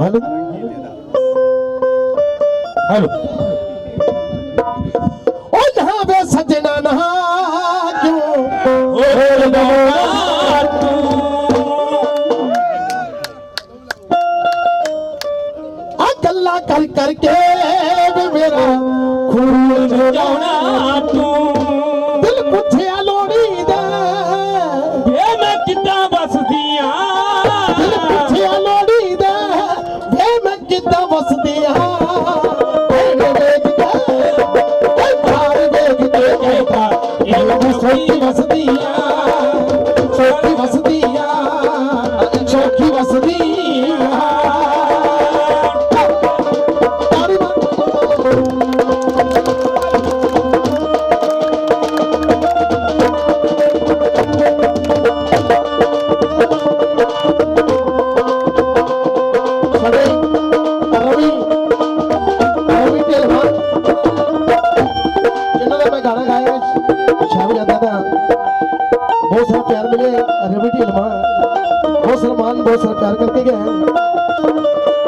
Hello सजन न कर ਇਹ ਵੀ बहुत सारा मान बहुत सारा प्यार करके गए हैं।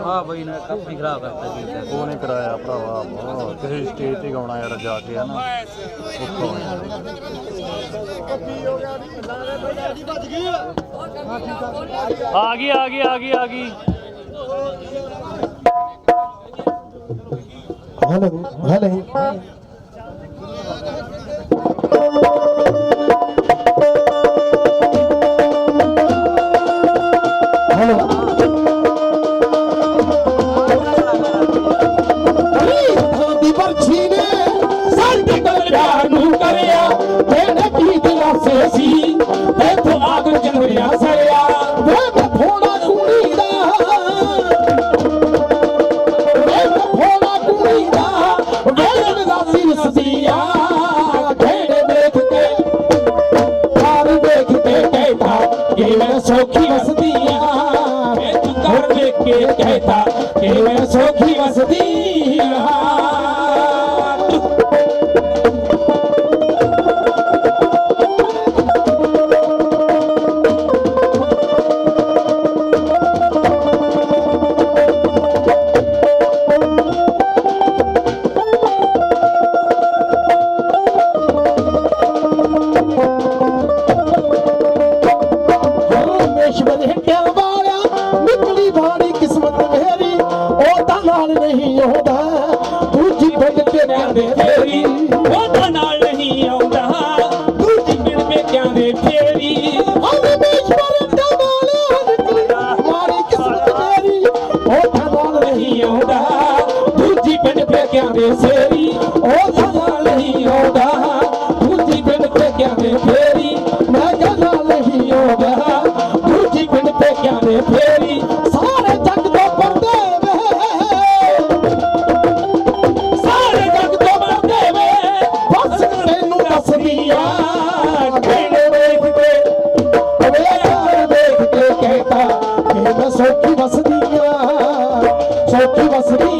ਆ ਬਈ ਨੇ ਕਾਫੀ ਖਰਾਬ ਕਰਤਾ ਜੀ। ਉਹਨੇ ਕਰਾਇਆ ਭਰਾਵਾ ਬਹੁਤ। ਕਿਸੇ ਸਟੇਜ ਤੇ ਗਾਉਣਾ ਯਾਰ ਜਾ ਕੇ ਹਨਾ। ਔਖਾ ਹੋ ਜਾਂਦਾ ਆ ਗਈ ਆ ਗਈ ਆ ਗਈ ਆ ਗਈ। ਹਲੇ ਹਲੋ। ਪਿਆਰ ਨੂੰ ਕਰਿਆ ਤੇਨੇ ਕੀ ਦਿਲਾਸੇ ਸੀ ਤੇਥੋਂ ਆਗ ਜਨਵਰਿਆ ਸਰਿਆ ਵੇ ਮੈਂ ਫੋੜਾ ਕੁੜੀ ਦਾ ਵੇ ਮੈਂ ਫੋੜਾ ਕੁੜੀ ਦਾ ਵੇ ਦਾ ਸਦੀਆ ਢੇੜੇ ਦੇਖ ਕੇ ਹਾਰ ਦੇਖ ਕੇ ਕਹਿਤਾ ਕਿ ਮੈਂ ਸੌਖੀ ਵਸਦੀ ਆ। ਵੇ ਤੂੰ ਕਰ ਦੇਖ ਕੇ ਕਹਿਤਾ ਕਿ ਮੈਂ ਸੌਖੀ ਵਸਦੀ ਜਿਹੜੀ ਬਾੜੀ ਕਿਸਮਤ ਮੇਰੀ ਉਹ ਤਾਂ ਨਾਲ ਨਹੀਂ ਆਉਂਦਾ। ਦੂਜੀ ਬਿੰਦ ਪੇਕਿਆਂ ਦੇ ਫੇਰੀ? ਉਹ ਤਾਂ ਨਾਲ ਨਹੀਂ ਆਉਂਦਾ। ਦੂਜੀ ਬਿੰਦ ਪੇਕਿਆਂ ਦੇ ਫੇਰੀ? ਆਉਂਦੇ ਬੇਸ਼ਵਰਨ ਦਾ ਮਾਲਾ ਮਾਰੀ ਕਿਸਮਤ ਮੇਰੀ ਉਹ ਤਾਂ ਨਾਲ ਨਹੀਂ ਆਉਂਦਾ। ਦੂਜੀ ਬਿੰਦ ਪੇਕਿਆਂ ਦੇ ਫੇਰੀ? ਉਹ ਤਾਂ ਨਾਲ ਨਹੀਂ ਆਉਂਦਾ। ਦੂਜੀ ਬਿੰਦ ਪੇਕਿਆਂ ਦੇ ਫੇਰੀ? ਮੈਂ ਕਹਿੰਦਾ ਨਹੀਂ ਆਉਂਦਾ। ਦੂਜੀ ਬਿੰਦ ਪੇਕਿਆਂ ਦੇ ਫੇਰੀ ਸੁੱਖ ਵਸਦੀ ਆ ਸੁੱਖ ਵਸਦੀ